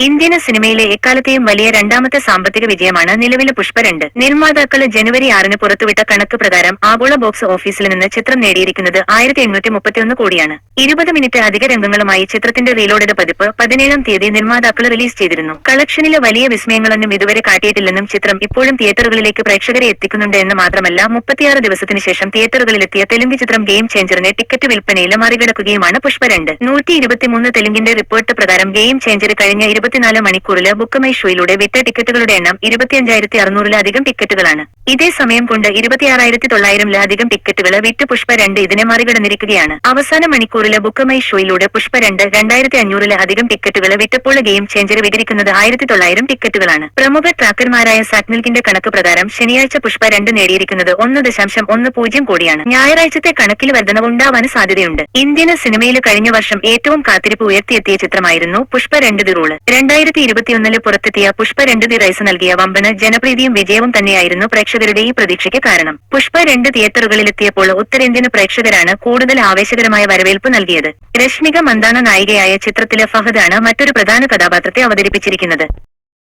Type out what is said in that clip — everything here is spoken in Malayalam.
ഇന്ത്യൻ സിനിമയിലെ എക്കാലത്തെയും വലിയ രണ്ടാമത്തെ സാമ്പത്തിക വിജയമാണ് നിലവിലെ പുഷ്പ രണ്ട്. നിർമ്മാതാക്കൾ ജനുവരി ആറിന് പുറത്തുവിട്ട കണക്ക് പ്രകാരം ആഗോള ബോക്സ് ഓഫീസിൽ നിന്ന് ചിത്രം നേടിയിരിക്കുന്നത് ആയിരത്തി എണ്ണൂറ്റി മുപ്പത്തിയൊന്ന് കോടിയാണ്. ഇരുപത് മിനിറ്റ് അധിക രംഗങ്ങളുമായി ചിത്രത്തിന്റെ റീലോഡഡ് പതിപ്പ് പതിനേഴാം തീയതി നിർമ്മാതാക്കൾ റിലീസ് ചെയ്തിരുന്നു. കളക്ഷനിലെ വലിയ വിസ്മയങ്ങളൊന്നും ഇതുവരെ കാട്ടിയിട്ടില്ലെന്നും ചിത്രം ഇപ്പോഴും തിയേറ്ററുകളിലേക്ക് പ്രേക്ഷകരെ എത്തിക്കുന്നുണ്ട് എന്ന് മാത്രമല്ല മുപ്പത്തിയാറ് ദിവസത്തിന് ശേഷം തിയേറ്ററുകളിലെത്തിയ തെലുങ്ക് ചിത്രം ഗെയിം ചേഞ്ചറിനെ ടിക്കറ്റ് വിൽപ്പനയിൽ മറികടക്കുകയുമാണ് പുഷ്പ രണ്ട്. നൂറ്റി ഇരുപത്തിമൂന്ന് തെലുങ്കിന്റെ റിപ്പോർട്ട് പ്രകാരം ഗെയിം ചേഞ്ചർ കഴിഞ്ഞ ഇരുപത്തിനാല് മണിക്കൂറിൽ ബുക്ക് മൈ ഷോയിലൂടെ വിറ്റ ടിക്കറ്റുകളുടെ എണ്ണം ഇരുപത്തിയഞ്ചായിരത്തി അറുന്നൂറിലധികം ടിക്കറ്റുകളാണ്. ഇതേ സമയം കൊണ്ട് ഇരുപത്തിയാറായിരത്തി തൊള്ളായിരത്തിലധികം ടിക്കറ്റുകൾ വിറ്റ് പുഷ്പ രണ്ട് ഇതിനെ മറികടന്നിരിക്കുകയാണ്. അവസാന മണിക്കൂറിലെ ബുക്ക് മൈ ഷോയിലൂടെ പുഷ്പ രണ്ട് രണ്ടായിരത്തി അഞ്ഞൂറിലധികം ടിക്കറ്റുകൾ വിറ്റപ്പോൾ ഗെയിം ചേഞ്ചർ വിവരിക്കുന്നത് ആയിരത്തി തൊള്ളായിരം ടിക്കറ്റുകളാണ്. പ്രമുഖ ട്രാക്കർമാരായ സാറ്റ്മിൽക്കിന്റെ കണക്ക് പ്രകാരം ശനിയാഴ്ച പുഷ്പ രണ്ട് നേടിയിരിക്കുന്നത് ഒന്ന് ദശാംശം ഒന്ന് പൂജ്യം കോടിയാണ്. ഞായറാഴ്ചത്തെ കണക്കിൽ വർധനവ് ഉണ്ടാവാൻ സാധ്യതയുണ്ട്. ഇന്ത്യൻ സിനിമയിൽ കഴിഞ്ഞ വർഷം ഏറ്റവും കാത്തിരിപ്പ് ഉയർത്തിയെത്തിയ ചിത്രമായിരുന്നു പുഷ്പ രണ്ട് ദി റൂൾ. രണ്ടായിരത്തി ഇരുപത്തിയൊന്നിൽ പുറത്തെത്തിയ പുഷ്പ രണ്ട് ദി റൈസ് നൽകിയ വമ്പന് ജനപ്രീതിയും വിജയവും തന്നെയായിരുന്നു പ്രേക്ഷകരുടെ ഈ പ്രതീക്ഷയ്ക്ക് കാരണം. പുഷ്പ രണ്ട് തിയേറ്ററുകളിലെത്തിയപ്പോൾ ഉത്തരേന്ത്യൻ പ്രേക്ഷകരാണ് കൂടുതൽ ആവേശകരമായ വരവേൽപ്പ് നൽകിയത്. രശ്മിക മന്ദാന നായികയായ ചിത്രത്തിലെ ഫഹദാണ് മറ്റൊരു പ്രധാന കഥാപാത്രത്തെ അവതരിപ്പിച്ചിരിക്കുന്നത്.